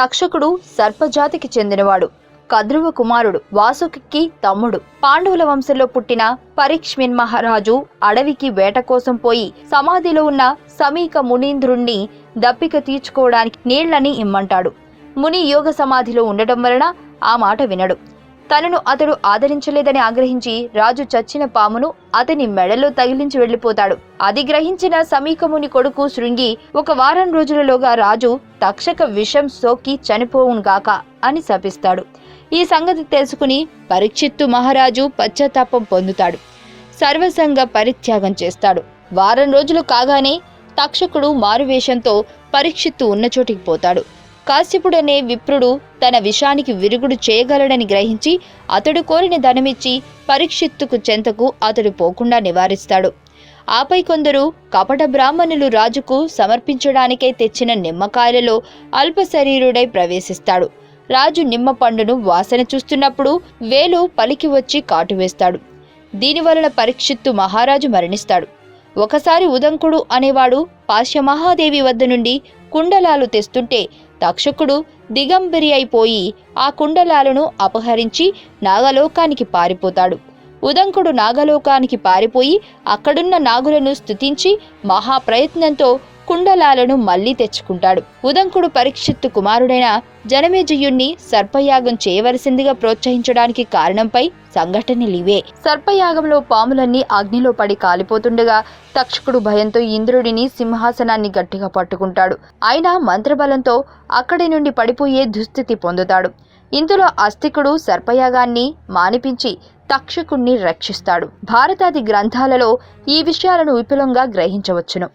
తక్షకుడు సర్పజాతికి చెందినవాడు. కద్రువ కుమారుడు వాసుకి తమ్ముడు. పాండవుల వంశంలో పుట్టిన పరీక్ష్మిన్ మహారాజు అడవికి వేట కోసం పోయి సమాధిలో ఉన్న సమీక మునీంద్రుణ్ణి దప్పిక తీర్చుకోవడానికి నీళ్ళని ఇమ్మంటాడు. ముని యోగ సమాధిలో ఉండటం వలన ఆ మాట వినడు. తనను అతడు ఆదరించలేదని ఆగ్రహించి రాజు చచ్చిన పామును అతని మెడలో తగిలించి వెళ్ళిపోతాడు అది గ్రహించిన సమీకముని కొడుకు శృంగి ఒక వారం రోజులలోగా రాజు తక్షక విషం సోకి చనిపోవునుగాక అని శపిస్తాడు. ఈ సంగతి తెలుసుకుని పరీక్షిత్తు మహారాజు పశ్చాత్తాపం పొందుతాడు. సర్వసంగ పరిత్యాగం చేస్తాడు. వారం రోజులు కాగానే తక్షకుడు మారువేషంతో పరీక్షిత్తు ఉన్న చోటికి పోతాడు. కాశ్యపుడనే విప్రుడు తన విషానికి విరుగుడు చేయగలడని గ్రహించి అతడు కోరిన ధనమిచ్చి పరీక్షిత్తుకు చెంతకు అతడు పోకుండా నివారిస్తాడు. ఆపై కొందరు కపట బ్రాహ్మణులు రాజుకు సమర్పించడానికై తెచ్చిన నిమ్మకాయలలో అల్పశరీరుడై ప్రవేశిస్తాడు. రాజు నిమ్మ పండును వాసన చూస్తున్నప్పుడు వేలు పలికి వచ్చి కాటువేస్తాడు దీనివలన పరీక్షిత్తు మహారాజు మరణిస్తాడు. ఒకసారి ఉదంకుడు అనేవాడు పాశ్యమహాదేవి వద్ద నుండి కుండలాలు తెస్తుంటే తక్షకుడు దిగంబరి అయిపోయి ఆ కుండలాలను అపహరించి నాగలోకానికి పారిపోతాడు. ఉదంకుడు నాగలోకానికి పారిపోయి అక్కడున్న నాగులను స్థుతించి మహాప్రయత్నంతో కుండలాలను మళ్ళీ తెచ్చుకుంటాడు. ఉదంకుడు పరీక్షిత్తు కుమారుడైన జనమేజయుణ్ణి సర్పయాగం చేయవలసిందిగా ప్రోత్సహించడానికి కారణంపై సంఘటనలివే సర్పయాగంలో పాములన్నీ అగ్నిలో పడి కాలిపోతుండగా తక్షకుడు భయంతో ఇంద్రుడిని సింహాసనాన్ని గట్టిగా పట్టుకుంటాడు. అయినా మంత్రబలంతో అక్కడి నుండి పడిపోయే దుస్థితి పొందుతాడు. ఇందులో అస్తికుడు సర్పయాగాన్ని మానిపించి తక్షకుణ్ణి రక్షిస్తాడు. భారతాది గ్రంథాలలో ఈ విషయాలను విపులంగా గ్రహించవచ్చును.